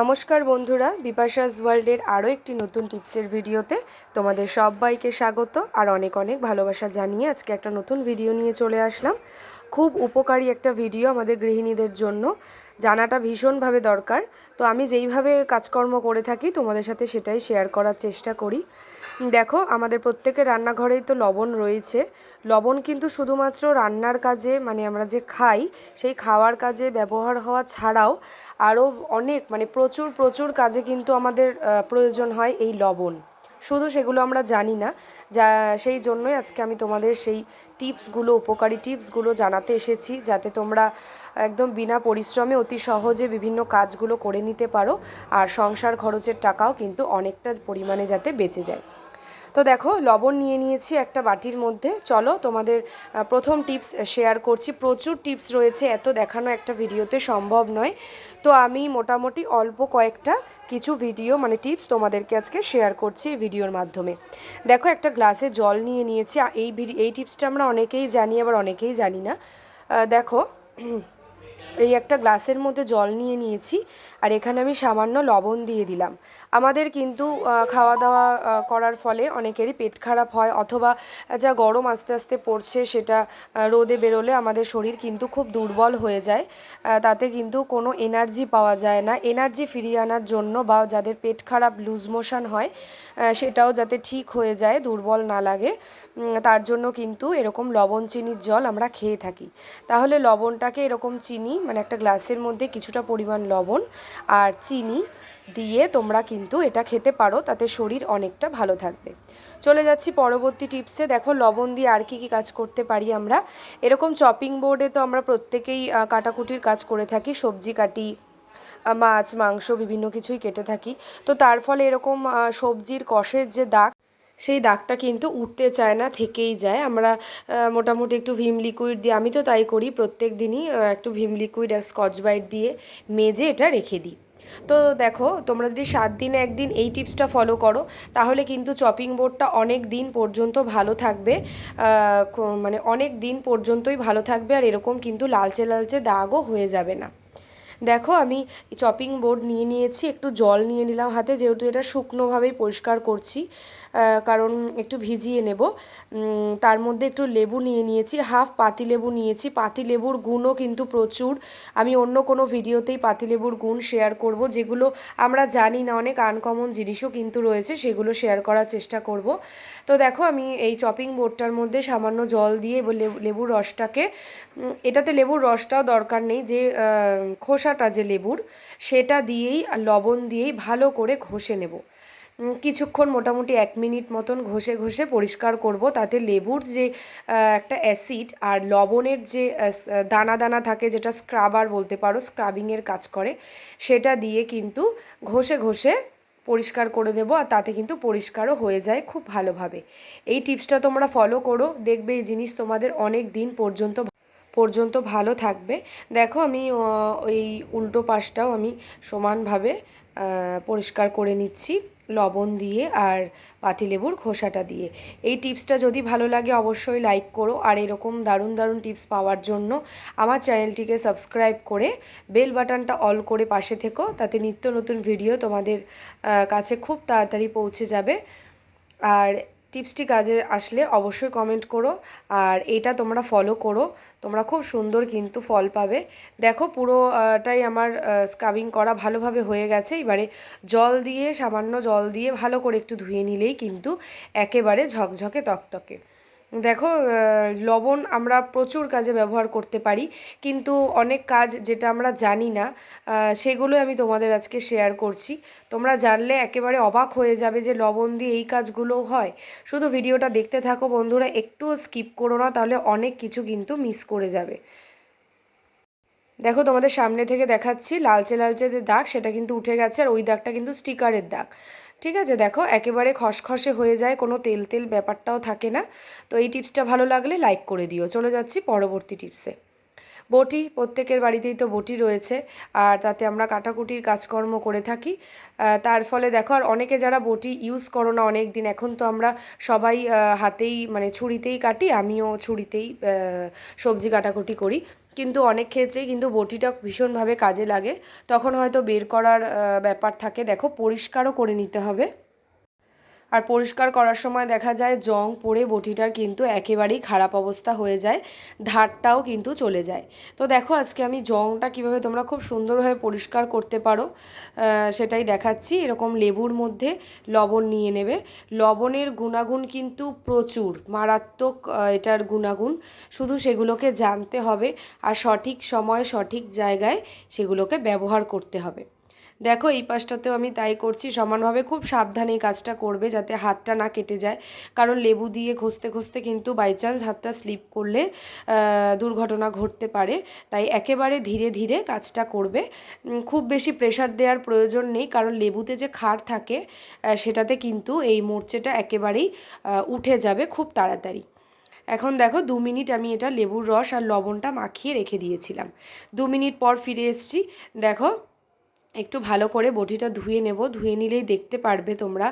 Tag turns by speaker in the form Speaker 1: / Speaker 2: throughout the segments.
Speaker 1: নমস্কার বন্ধুরা বিপাশাস ওয়ার্ল্ডের আরও একটি নতুন টিপসের ভিডিওতে তোমাদের সবাইকে স্বাগত আর অনেক অনেক ভালোবাসা জানিয়ে আজকে একটা নতুন ভিডিও নিয়ে চলে আসলাম। খুব উপকারী একটা ভিডিও আমাদের গৃহিণীদের জন্য, জানাটা ভীষণভাবে দরকার। তো আমি যেইভাবে কাজকর্ম করে থাকি, তোমাদের সাথে সেটাই শেয়ার করার চেষ্টা করি। দেখো, আমাদের প্রত্যেকের রান্নাঘরেই তো লবণ রয়েছে। লবণ কিন্তু শুধুমাত্র রান্নার কাজে মানে আমরা যে খাই, সেই খাওয়ার কাজে ব্যবহার হওয়া ছাড়াও আরও অনেক মানে প্রচুর প্রচুর কাজে কিন্তু আমাদের প্রয়োজন হয় এই লবণ। শুধু সেগুলো আমরা জানি না। যা, সেই জন্যই আজকে আমি তোমাদের সেই টিপসগুলো, উপকারী টিপসগুলো জানাতে এসেছি, যাতে তোমরা একদম বিনা পরিশ্রমে অতি সহজে বিভিন্ন কাজগুলো করে নিতে পারো। আর সংসার খরচের টাকাও কিন্তু অনেকটা পরিমাণে যাতে বেঁচে যায়। তো দেখো, লবণ নিয়ে নিয়েছি একটা বাটির মধ্যে। চলো তোমাদের প্রথম টিপস শেয়ার করছি। প্রচুর টিপস রয়েছে, এত দেখানো একটা ভিডিওতে সম্ভব নয়। তো আমি মোটামুটি অল্প কয়েকটা কিছু ভিডিও মানে টিপস তোমাদেরকে আজকে শেয়ার করছি এই ভিডিওর মাধ্যমে। দেখো, একটা গ্লাসে জল নিয়ে নিয়েছি। এই এই টিপসটা আমরা অনেকেই জানি, আবার অনেকেই জানি না। দেখো এই একটা গ্লাসের মধ্যে জল নিয়ে নিয়েছি, আর এখানে আমি সামান্য লবণ দিয়ে দিলাম। আমাদের কিন্তু খাওয়া দাওয়া করার ফলে অনেকেরই পেট খারাপ হয় অথবা যা গরম আস্তে আস্তে পড়ছে সেটা রোদে বেরোলে আমাদের শরীর কিন্তু খুব দুর্বল হয়ে যায়। তাতে কিন্তু কোনো এনার্জি পাওয়া যায় না। এনার্জি ফিরিয়ে আনার জন্য বা যাদের পেট খারাপ, লুজ মোশন হয় সেটাও যাতে ঠিক হয়ে যায়, দুর্বল না লাগে তার জন্য কিন্তু এরকম লবণ, চিনির জল আমরা খেয়ে থাকি। তাহলে লবণটাকে এরকম চিনি মানে একটা গ্লাসের মধ্যে কিছুটা পরিমাণ লবণ আর চিনি দিয়ে তোমরা কিন্তু এটা খেতে পারো, তাতে শরীর অনেকটা ভালো থাকবে। চলে যাচ্ছি পরবর্তী টিপসে। দেখো, লবণ দিয়ে আর কি কী কাজ করতে পারি আমরা? এরকম চপিং বোর্ডে তো আমরা প্রত্যেকেই কাটাকুটির কাজ করে থাকি, সবজি কাটি মাছ, মাংস, বিভিন্ন কিছুই কেটে থাকি। তো তার ফলে এরকম সবজির কষের যে দাগ সেই দাগটা কিন্তু উঠতে চায় না, থেকেই যায়। আমরা মোটামুটি একটু ভিম লিকুইড দিয়ে, আমি তো তাই করি, প্রত্যেক দিনই একটু ভিম লিকুইড আর স্কচ বাইট দিয়ে মেজে এটা রেখে দিই। তো দেখো, তোমরা যদি সাত দিনে একদিন এই টিপসটা ফলো করো, তাহলে কিন্তু চপিং বোর্ডটা অনেক দিন পর্যন্ত ভালো থাকবে। মানে অনেক দিন পর্যন্তই ভালো থাকবে, আর এরকম কিন্তু লালচে লালচে দাগও হয়ে যাবে না। দেখো, আমি চপিং বোর্ড নিয়ে নিয়েছি, একটু জল নিয়ে নিলাম হাতে, যেহেতু এটা শুকনোভাবেই পরিষ্কার করছি কারণ একটু ভিজিয়ে নেব। তার মধ্যে একটু লেবু নিয়ে নিয়েছি, হাফ পাতি লেবু নিয়েছি পাতি লেবুর গুণও কিন্তু প্রচুর। আমি অন্য কোনো ভিডিওতেই পাতি লেবুর গুণ শেয়ার করব, যেগুলো আমরা জানি না, অনেক আনকমন জিনিসও কিন্তু রয়েছে, সেগুলো শেয়ার করার চেষ্টা করব। তো দেখো, আমি এই চপিং বোর্ডটার মধ্যে সামান্য জল দিয়ে লেবুর রসটাকে এটাতে লেবুর রসটাও দরকার নেই, যে খোসাটা যে লেবুর, সেটা দিয়েই লবণ দিয়েই ভালো করে ঘষে নেব। কিছুক্ষণ মোটামুটি এক মিনিট মতন ঘষে ঘষে পরিষ্কার করব। তাতে লেবুর যে একটা অ্যাসিড আর লবণের যে দানা দানা থাকে যেটা স্ক্রাবার বলতে পারো স্ক্রাবিংয়ের কাজ করে, সেটা দিয়ে কিন্তু ঘষে ঘষে পরিষ্কার করে দেবো আর তাতে কিন্তু পরিষ্কারও হয়ে যায় খুব ভালোভাবে। এই টিপসটা তোমরা ফলো করো, দেখবে এই জিনিস তোমাদের অনেক দিন পর্যন্ত পর্যন্ত ভালো থাকবে। দেখো আমি ওই উল্টো পাশটাও আমি সমানভাবে পরিষ্কার করে নিচ্ছি লবণ দিয়ে আর পাতিলেবুর খোসাটা দিয়ে। এই টিপসটা যদি ভালো লাগে অবশ্যই লাইক করো আর এরকম দারুণ দারুণ টিপস পাওয়ার জন্য আমার চ্যানেলটিকে সাবস্ক্রাইব করে বেল বাটনটা অল করে পাশে থেকো, তাতে নিত্য নতুন ভিডিও তোমাদের কাছে খুব তাড়াতাড়ি পৌঁছে যাবে। আর টিপসটি কাজে আসলে অবশ্যই কমেন্ট করো আর এটা তোমরা ফলো করো। তোমরা খুব সুন্দর কিন্তু ফল পাবে। দেখো পুরোটাই আমার স্ক্রাবিং করা ভালোভাবে হয়ে গেছে। এবারে জল দিয়ে, সামান্য জল দিয়ে ভালো করে একটু ধুয়ে নিলেই কিন্তু একেবারে ঝকঝকে তকতকে। দেখো লবণ আমরা প্রচুর কাজে ব্যবহার করতে পারি, কিন্তু অনেক কাজ যেটা আমরা জানি না সেগুলো আমি তোমাদের আজকে শেয়ার করছি। তোমরা জানলে একেবারে অবাক হয়ে যাবে যে লবণ দিয়ে এই কাজগুলো হয়। শুধু ভিডিওটা দেখতে থাকো বন্ধুরা একটু স্কিপ করো না, তাহলে অনেক কিছু কিন্তু মিস করে যাবে। দেখো, তোমাদের সামনে থেকে দেখাচ্ছি, লালচে লালচে যে দাগ, সেটা কিন্তু উঠে গেছে, আর ওই দাগটা কিন্তু স্টিকারের দাগ। ঠিক আছে, দেখো, একেবারে খসখসে হয়ে যায়, কোনো তেল তেল ব্যাপারটাও থাকে না। তো এই টিপসটা ভালো লাগলে লাইক করে দিও। চলে যাচ্ছি পরবর্তী টিপসে। বটি, প্রত্যেকের বাড়িতেই তো বটি রয়েছে, আর তাতে আমরা কাটাকুটির কাজকর্ম করে থাকি। তার ফলে দেখো, আর অনেকে যারা বটি ইউজ করো না অনেক দিন এখন তো আমরা সবাই হাতেই মানে ছুরিতেই কাটি, আমিও ছুরিতেই সবজি কাটাকুটি করি। কিন্তু অনেক ক্ষেত্রেই কিন্তু বটিটা ভীষণভাবে কাজে লাগে। তখন হয়তো বের করার ব্যাপার থাকে। দেখো, পরিষ্কারও করে নিতে হবে। আর পরিষ্কার করার সময় দেখা যায় জং পড়ে বটিটার কিন্তু একেবারেই খারাপ অবস্থা হয়ে যায়, ধারটাও কিন্তু চলে যায়। তো দেখো আজকে আমি জংটা কীভাবে তোমরা খুব সুন্দরভাবে পরিষ্কার করতে পারো সেটাই দেখাচ্ছি। এরকম লেবুর মধ্যে লবণ নিয়ে নেবে। লবণের গুণাগুণ কিন্তু প্রচুর, মারাত্মক এটার গুণাগুণ। শুধু সেগুলোকে জানতে হবে আর সঠিক সময় সঠিক জায়গায় সেগুলোকে ব্যবহার করতে হবে। দেখো, এই পাশটাতেও আমি তাই করছি। সমানভাবে খুব সাবধানে এই কাজটা করবে যাতে হাতটা না কেটে যায়। কারণ লেবু দিয়ে ঘষতে ঘষতে কিন্তু বাই চান্স হাতটা স্লিপ করলে দুর্ঘটনা ঘটতে পারে। তাই একেবারে ধীরে ধীরে কাজটা করবে। খুব বেশি প্রেশার দেওয়ার প্রয়োজন নেই, কারণ লেবুতে যে খার থাকে সেটাতে কিন্তু এই মোর্চেটা একেবারেই উঠে যাবে খুব তাড়াতাড়ি। এখন দেখো, দু মিনিট আমি এটা লেবুর রস আর লবণটা মাখিয়ে রেখে দিয়েছিলাম। দু মিনিট পর ফিরে এসেছি। দেখো একটু ভালো করে বটিটা ধুয়ে নেব। ধুয়ে নিলেই দেখতে পারবে তোমরা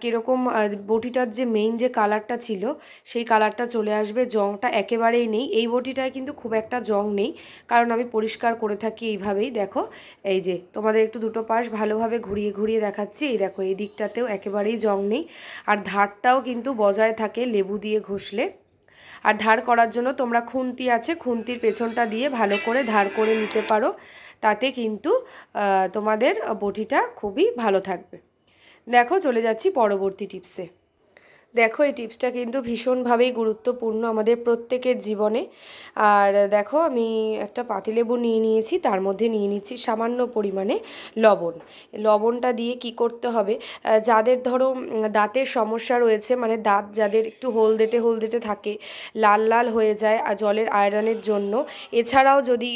Speaker 1: কীরকম বটিটার যে মেইন যে কালারটা ছিল, সেই কালারটা চলে আসবে। জংটা একেবারেই নেই। এই বটিটায় কিন্তু খুব একটা জং নেই, কারণ আমি পরিষ্কার করে থাকি এইভাবেই। দেখো, এই যে তোমাদের একটু দুটো পাশ ভালোভাবে ঘুরিয়ে ঘুরিয়ে দেখাচ্ছি। এই দেখো, এই দিকটাতেও একেবারেই জং নেই। আর ধারটাও কিন্তু বজায় থাকে লেবু দিয়ে ঘষলে। আর ধার করার জন্য তোমরা খুন্তি আছে, খুন্তির পেছনটা দিয়ে ভালো করে ধার করে নিতে পারো। তাতে কিন্তু তোমাদের বটিটা খুবই ভালো থাকবে। দেখো চলে যাচ্ছি পরবর্তী টিপসে। দেখো, এই টিপসটা কিন্তু ভীষণভাবেই গুরুত্বপূর্ণ আমাদের প্রত্যেকের জীবনে। আর দেখো, আমি একটা পাতিলেবু নিয়ে নিয়েছি, তার মধ্যে নিয়ে নিচ্ছি সামান্য পরিমাণে লবণ। লবণটা দিয়ে কি করতে হবে? যাদের ধরো দাঁতের সমস্যা রয়েছে মানে দাঁত যাদের একটু হলদেটে হলদেটে থাকে, লাল লাল হয়ে যায় আর জলের আয়রনের জন্য। এছাড়াও যদি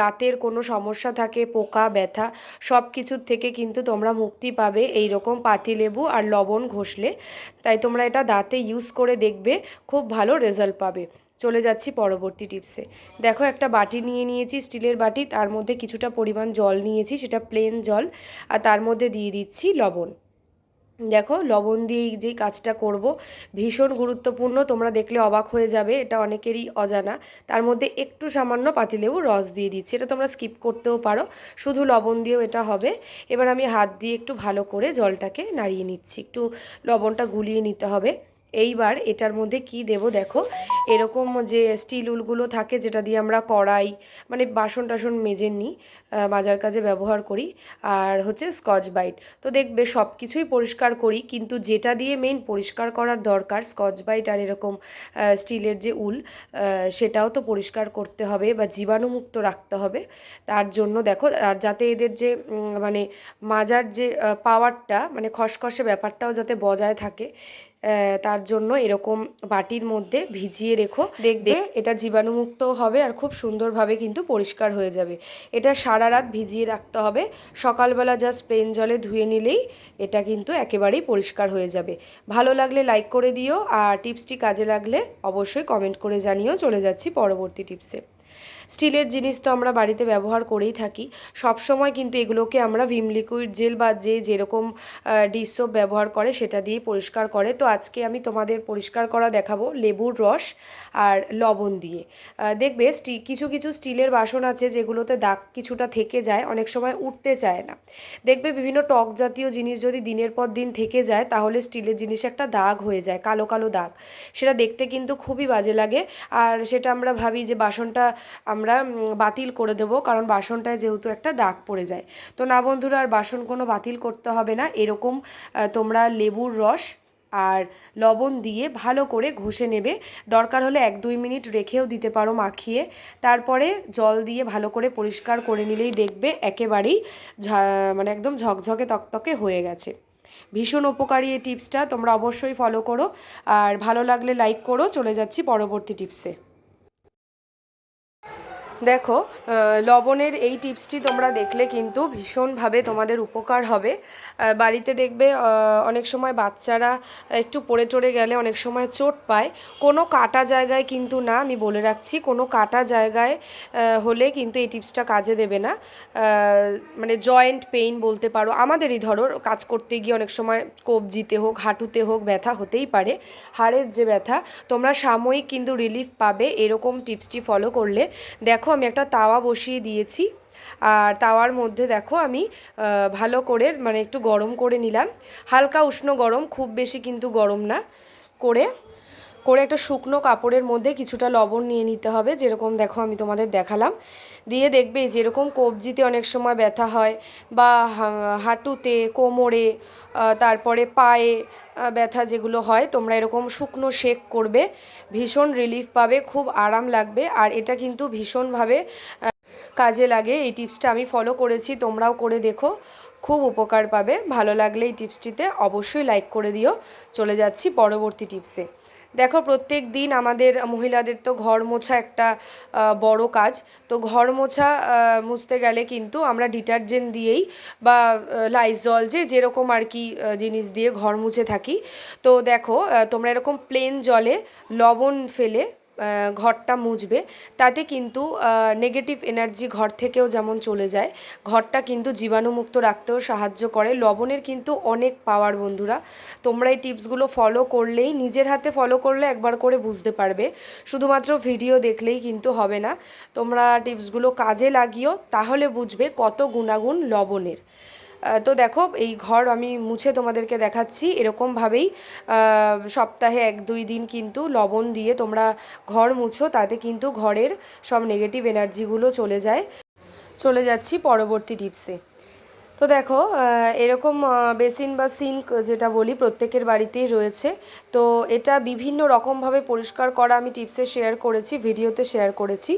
Speaker 1: দাঁতের কোনো সমস্যা থাকে, পোকা, ব্যথা সব কিছুর থেকে কিন্তু তোমরা মুক্তি পাবে। এই রকম পাতিলেবু আর লবণ ঘষলে। তাই তোমরা এটা দাঁতে ইউজ করে দেখবে, খুব ভালো রেজাল্ট পাবে। চলে যাচ্ছি পরবর্তী টিপসে দেখো একটা বাটি নিয়ে নিয়েছি স্টিলের বাটি, তার মধ্যে কিছুটা পরিমাণ জল নিয়েছি, সেটা প্লেন জল, আর তার মধ্যে দিয়ে দিচ্ছি লবণ। দেখো, লবণ দিয়ে যে কাজটা করব, ভীষণ গুরুত্বপূর্ণ, তোমরা দেখলে অবাক হয়ে যাবে, এটা অনেকেরই অজানা। তার মধ্যে একটু সামান্য পাতিলেবু রস দিয়ে দিচ্ছি, এটা তোমরা স্কিপ করতেও পারো, শুধু লবণ দিয়েও এটা হবে। এবার আমি হাত দিয়ে একটু ভালো করে জলটাকে নাড়িয়ে নিচ্ছি, একটু লবণটা গুলিয়ে নিতে হবে। এইবার এটার মধ্যে কি দেব দেখো? এরকম যে স্টিল উলগুলো থাকে যেটা দিয়ে আমরা কড়াই মানে বাসন টাসন মেজে নিই মাজার কাজে ব্যবহার করি, আর হচ্ছে স্কচ বাইট তো দেখবে সব কিছুই পরিষ্কার করি, কিন্তু যেটা দিয়ে মেইন পরিষ্কার করার দরকার স্কচ বাইট আর এরকম স্টিলের যে উল সেটাও তো পরিষ্কার করতে হবে বা জীবাণুমুক্ত রাখতে হবে। তার জন্য দেখো, আর যাতে এদের যে মানে মাজার যে পাওয়ারটা মানে খসখসে ব্যাপারটাও যাতে বজায় থাকে তার জন্য এরকম বাটির মধ্যে ভিজিয়ে রেখো। দেখবে? এটা জীবাণুমুক্ত হবে আর খুব সুন্দরভাবে কিন্তু পরিষ্কার হয়ে যাবে। এটা সারা রাত ভিজিয়ে রাখতে হবে। সকালবেলা জাস্ট প্লেন জলে ধুয়ে নিলেই এটা কিন্তু একেবারেই পরিষ্কার হয়ে যাবে। ভালো লাগলে লাইক করে দিও আর টিপসটি কাজে লাগলে অবশ্যই কমেন্ট করে জানিও। চলে যাচ্ছি পরবর্তী টিপসে স্টিলের জিনিস তো আমরা বাড়িতে ব্যবহার করেই থাকি। সব সময় কিন্তু এগুলোকে আমরা ভিম লিকুইড জেল বা যে যেরকম ডিশ সোপ ব্যবহার করে সেটা দিয়ে পরিষ্কার করে। তো আজকে আমি তোমাদের পরিষ্কার করা দেখাবো লেবুর রস আর লবণ দিয়ে। দেখবে স্টি, কিছু কিছু স্টিলের বাসন আছে যেগুলোতে দাগ কিছুটা থেকে যায়, অনেক সময় উঠতে চায় না। দেখবে বিভিন্ন টক জাতীয় জিনিস যদি দিনের পর দিন থেকে যায়, তাহলে স্টিলের জিনিস একটা দাগ হয়ে যায়, কালো কালো দাগ। সেটা দেখতে কিন্তু খুবই বাজে লাগে। আর সেটা আমরা ভাবি যে বাসনটা আমরা বাতিল করে দেবো, কারণ বাসনটায় যেহেতু একটা দাগ পড়ে যায়। তো না বন্ধুরা, আর বাসন কোনো বাতিল করতে হবে না। এরকম তোমরা লেবুর রস আর লবণ দিয়ে ভালো করে ঘষে নেবে। দরকার হলে এক দুই মিনিট রেখেও দিতে পারো মাখিয়ে। তারপরে জল দিয়ে ভালো করে পরিষ্কার করে নিলেই দেখবে একেবারেই মানে একদম ঝকঝকে তকতকে হয়ে গেছে। ভীষণ উপকারী এই টিপসটা, তোমরা অবশ্যই ফলো করো। আর ভালো লাগলে লাইক করো। চলে যাচ্ছি পরবর্তী টিপসে। দেখো লবণের এই টিপসটি তোমরা দেখলে কিন্তু ভীষণভাবে তোমাদের উপকার হবে। বাড়িতে দেখবে অনেক সময় বাচ্চারা একটু পড়ে টড়ে গেলে অনেক সময় চোট পায়। কোনো কাটা জায়গায় কিন্তু না, আমি বলে রাখছি, কোনো কাটা জায়গায় হলে কিন্তু এই টিপসটা কাজে দেবে না। মানে জয়েন্ট পেইন বলতে পারো। আমাদেরই ধরো, কাজ করতে গিয়ে অনেক সময় কবজিতে হোক, হাঁটুতে হোক, ব্যথা হতেই পারে। হাড়ের যে ব্যথা, তোমরা সাময়িক কিন্তু রিলিফ পাবে, এরকম টিপসটি ফলো করলে। দেখো আমি একটা তাওয়া বসিয়ে দিয়েছি। আর তাওয়ার মধ্যে দেখো, আমি ভালো করে মানে একটু গরম করে নিলাম। হালকা উষ্ণ গরম, খুব বেশি কিন্তু গরম না, করে করে একটা শুকনো কাপড়ের মধ্যে কিছুটা লবণ নিয়ে নিতে হবে, যেরকম দেখো আমি তোমাদের দেখালাম। দিয়ে দেখবে যেরকম কবজিতে অনেক সময় ব্যথা হয় বা হাঁটুতে, কোমরে তারপরে পায়ে ব্যথা যেগুলো হয়, তোমরা এরকম শুকনো শেক করবে, ভীষণ রিলিফ পাবে, খুব আরাম লাগবে। আর এটা কিন্তু ভীষণভাবে কাজে লাগে। এই টিপসটা আমি ফলো করেছি, তোমরাও করে দেখো, খুব উপকার পাবে। ভালো লাগলে এই টিপসটিতে অবশ্যই লাইক করে দিও। চলে যাচ্ছি পরবর্তী টিপসে। দেখো, প্রত্যেক দিন আমাদের মহিলাদের তো ঘর মোছা একটা বড় কাজ। তো ঘর মোছা মুছতে গেলে কিন্তু আমরা ডিটারজেন্ট দিয়েই বা লাইজল যে যেরকম আর কি জিনিস দিয়ে ঘর মুছে থাকি। তো দেখো তোমরা এরকম প্লেন জলে লবণ ফেলে ঘরটা মুছবে, তাতে কিন্তু নেগেটিভ এনার্জি ঘর থেকেও যেমন চলে যায়, ঘরটা কিন্তু জীবাণুমুক্ত রাখতেও সাহায্য করে, লবণের কিন্তু অনেক পাওয়ার বন্ধুরা। তোমরা এই টিপসগুলো ফলো করলেই, নিজের হাতে ফলো করলে একবার করে বুঝতে পারবে। শুধুমাত্র ভিডিও দেখলেই কিন্তু হবে না। তোমরা টিপসগুলো কাজে লাগিও, তাহলে বুঝবে কত গুণাগুণ লবণের। তো দেখো, এই ঘর আমি মুছে তোমাদেরকে দেখাচ্ছি। এরকমভাবেই সপ্তাহে এক দুই দিন কিন্তু লবণ দিয়ে তোমরা ঘর মুছো, তাতে কিন্তু ঘরের সব নেগেটিভ এনার্জিগুলো চলে যায়। চলে যাচ্ছি পরবর্তী টিপসে তো দেখো এরকম বেসিন বা সিঙ্ক যেটা বলি প্রত্যেকের বাড়িতেই রয়েছে। তো এটা বিভিন্ন রকমভাবে পরিষ্কার করা আমি টিপসে শেয়ার করেছি, ভিডিওতে শেয়ার করেছি।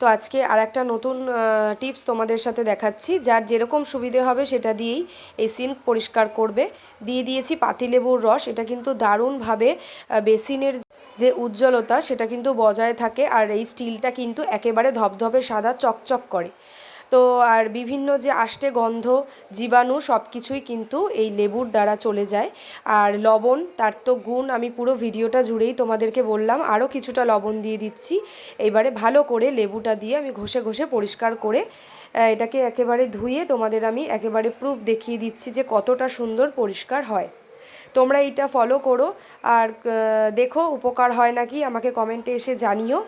Speaker 1: তো আজকে আর একটা নতুন টিপস তোমাদের সাথে দেখাচ্ছি। যার যেরকম সুবিধে হবে সেটা দিয়েই এই সিঙ্ক পরিষ্কার করবে। দিয়ে দিয়েছি পাতিলেবুর রস, এটা কিন্তু দারুণভাবে বেসিনের যে উজ্জ্বলতা সেটা কিন্তু বজায় থাকে। আর এই স্টিলটা কিন্তু একেবারে ধবধবে সাদা চকচক করে। তো আর বিভিন্ন যে আষ্টে গন্ধ, জীবাণু সব কিছুই কিন্তু এই লেবুর দ্বারা চলে যায়। আর লবণ, তার তো গুণ, আমি পুরো ভিডিওটা জুড়েই তোমাদেরকে বললাম আরও কিছুটা লবণ দিয়ে দিচ্ছি। এবারে ভালো করে লেবুটা দিয়ে আমি ঘষে ঘষে পরিষ্কার করে এটাকে একেবারে ধুয়ে তোমাদের আমি একেবারে প্রুফ দেখিয়ে দিচ্ছি যে কতটা সুন্দর পরিষ্কার হয়। তোমরা এইটা ফলো করো। আর দেখো উপকার হয় নাকি, আমাকে কমেন্টে এসে জানিও।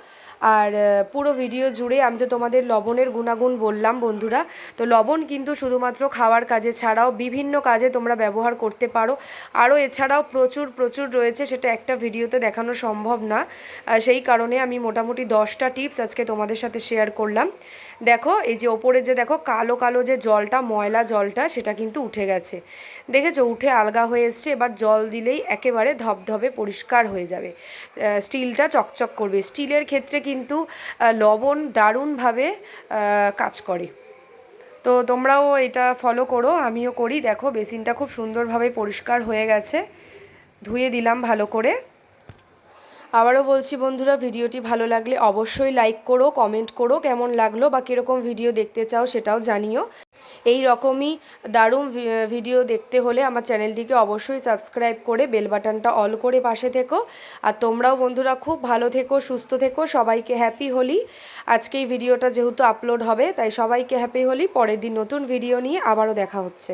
Speaker 1: আর পুরো ভিডিও জুড়ে আমি তো তোমাদের লবণের গুণাগুণ বললাম বন্ধুরা। তো লবণ কিন্তু শুধুমাত্র খাওয়ার কাজে ছাড়াও বিভিন্ন কাজে তোমরা ব্যবহার করতে পারো। আরও এছাড়াও প্রচুর প্রচুর রয়েছে, সেটা একটা ভিডিওতে দেখানো সম্ভব না। সেই কারণে আমি মোটামুটি দশটা টিপস আজকে তোমাদের সাথে শেয়ার করলাম। দেখো, এই যে ওপরে যে দেখো, কালো কালো যে জলটা, ময়লা জলটা, সেটা কিন্তু উঠে গেছে। দেখেছ? উঠে আলগা হয়ে এসছে, এবার জল দিলেই একেবারে ধবধবে পরিষ্কার হয়ে যাবে। স্টিলটা চকচক করবে। স্টিলের ক্ষেত্রে কিন্তু লবণ দারুণভাবে কাজ করে। তো তোমরাও এটা ফলো করো, আমিও করি। দেখো বেসিনটা খুব সুন্দরভাবে পরিষ্কার হয়ে গেছে। ধুয়ে দিলাম ভালো করে। আবারও বলছি বন্ধুরা, ভিডিওটি ভালো লাগলে অবশ্যই লাইক করো কমেন্ট করো, কেমন লাগল বা কীরকম ভিডিও দেখতে চাও সেটাও জানিও। এই রকমই দারুণ ভিডিও দেখতে হলে আমার চ্যানেলটিকে অবশ্যই সাবস্ক্রাইব করে বেল বাটনটা অল করে পাশে থেকো। আর তোমরাও বন্ধুরা খুব ভালো থেকো, সুস্থ থেকো, সবাইকে হ্যাপি হোলি। আজকে এই ভিডিওটা যেহেতু আপলোড হবে, তাই সবাইকে হ্যাপি হোলি। পরের দিন নতুন ভিডিও নিয়ে আবারও দেখা হচ্ছে।